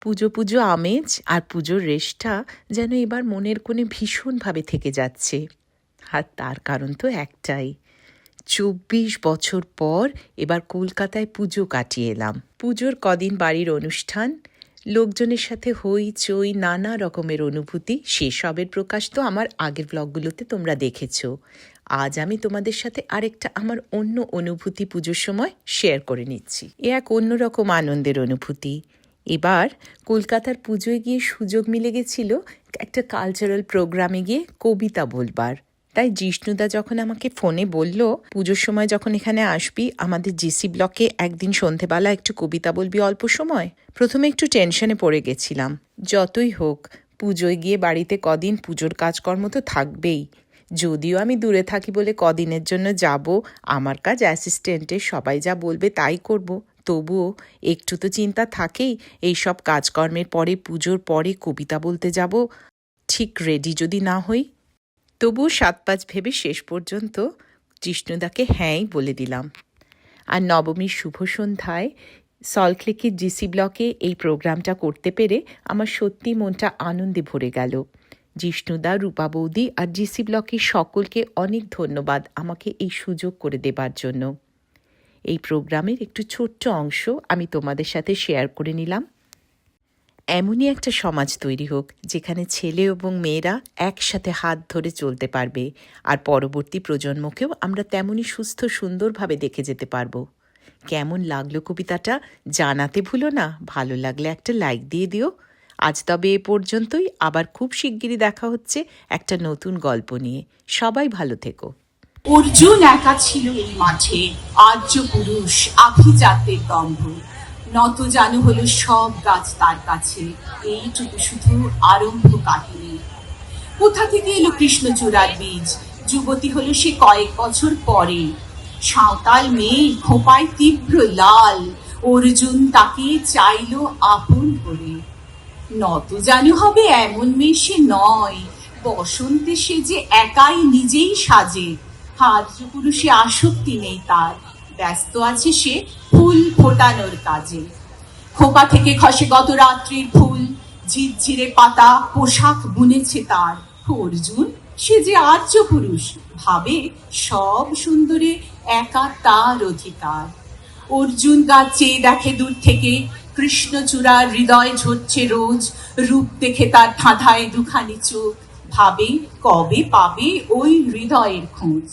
পুজো পুজো আমেজ আর পুজোর রেশটা যেন এবার মনের কোণে ভীষণভাবে থেকে যাচ্ছে। আর তার কারণ তো একটাই। চব্বিশ বছর পর এবার কলকাতায় পুজো কাটিয়ে এলাম। পুজোর কদিন বাড়ির অনুষ্ঠান, লোকজনের সাথে হই চই, নানা রকমের অনুভূতি, সেসবের প্রকাশ তো আমার আগের ব্লগগুলোতে তোমরা দেখেছ। আজ আমি তোমাদের সাথে আরেকটা আমার অন্য অনুভূতি পুজোর সময় শেয়ার করে নিচ্ছি। এ এক অন্যরকম আনন্দের অনুভূতি। এবার কলকাতার পুজোয় গিয়ে সুযোগ মিলে গেছিল একটা কালচারাল প্রোগ্রামে গিয়ে কবিতা বলবার। তাই জিষ্ণুদা যখন আমাকে ফোনে বলল, পুজোর সময় যখন এখানে আসবি, আমাদের জিসি ব্লকে একদিন সন্ধেবেলা একটু কবিতা বলবি অল্প সময়? প্রথমে একটু টেনশনে পড়ে গেছিলাম। যতই হোক, পুজোয় গিয়ে বাড়িতে কদিন পুজোর কাজকর্ম তো থাকবেই। যদিও আমি দূরে থাকি বলে কদিনের জন্য যাব, আমার কাজ অ্যাসিস্ট্যান্টের সবাই যা বলবে তাই করব। তবুও একটু তো চিন্তা থাকেই এই সব কাজকর্মের পরে, পুজোর পরে কবিতা বলতে যাব। ঠিক রেডি যদি না হই? তবুও সাত পাঁচ ভেবে শেষ পর্যন্ত জিষ্ণুদাকে হ্যাঁই বলে দিলাম। আর নবমীর শুভ সন্ধ্যায় সল্টলেকের জিসি ব্লকে এই প্রোগ্রামটা করতে পেরে আমার সত্যি মনটা আনন্দে ভরে গেল। জিষ্ণুদা, রূপা বৌদি আর জিসি ব্লকের সকলকে অনেক ধন্যবাদ আমাকে এই সুযোগ করে দেবার জন্য। এই প্রোগ্রামের একটু ছোট্ট অংশ আমি তোমাদের সাথে শেয়ার করে নিলাম। এমনই একটা সমাজ তৈরি হোক, যেখানে ছেলে এবং মেয়েরা একসাথে হাত ধরে চলতে পারবে, আর পরবর্তী প্রজন্মকেও আমরা তেমনই সুস্থ, সুন্দরভাবে দেখে যেতে পারব। কেমন লাগল কবিতাটা? জানাতে ভুলো না, ভালো লাগলে একটা লাইক দিয়ে দিও। আজ তবে এ পর্যন্তই, আবার খুব শিগগিরই দেখা হচ্ছে একটা নতুন গল্প নিয়ে। সবাই ভালো থেকো। অর্জুন একা ছিল এই মাঠে। আর্য পুরুষ আভিজাতের দম্ভ। নত জানু হলো সব গাছ তার কাছে। এইটুকু শুধু আরম্ভ কাহিনী। কোথা থেকে এলো কৃষ্ণচূড়ার বীজ? যুবতী হলো সে কয়েক বছর পরে। সাঁওতাল মেয়ে খোপায় তীব্র লাল। অর্জুন তাকে চাইল আপন করে। নত জানু হবে এমন মেয়ে সে নয়। বসন্তে সে যে একাই নিজেই সাজে। হার্য পুরুষে আসক্তি নেই তার। ব্যস্ত আছে সে ফুল ফোটানোর কাজে। খোপা থেকে খসে গত রাত্রির ফুল, ঝিরঝিরে পাতা, পোশাক বুনেছে তার। অর্জুন, সে যে আর্য পুরুষ, ভাবে সব সুন্দরে একা তার অধিকার। অর্জুন গাছ দেখে দূর থেকে কৃষ্ণচূড়ার হৃদয় ঝরছে রোজ, রূপ দেখে তার ঠাঁধায় দুখানি চোখ। ভাবে কবে পাবে ওই হৃদয়ের খোঁজ।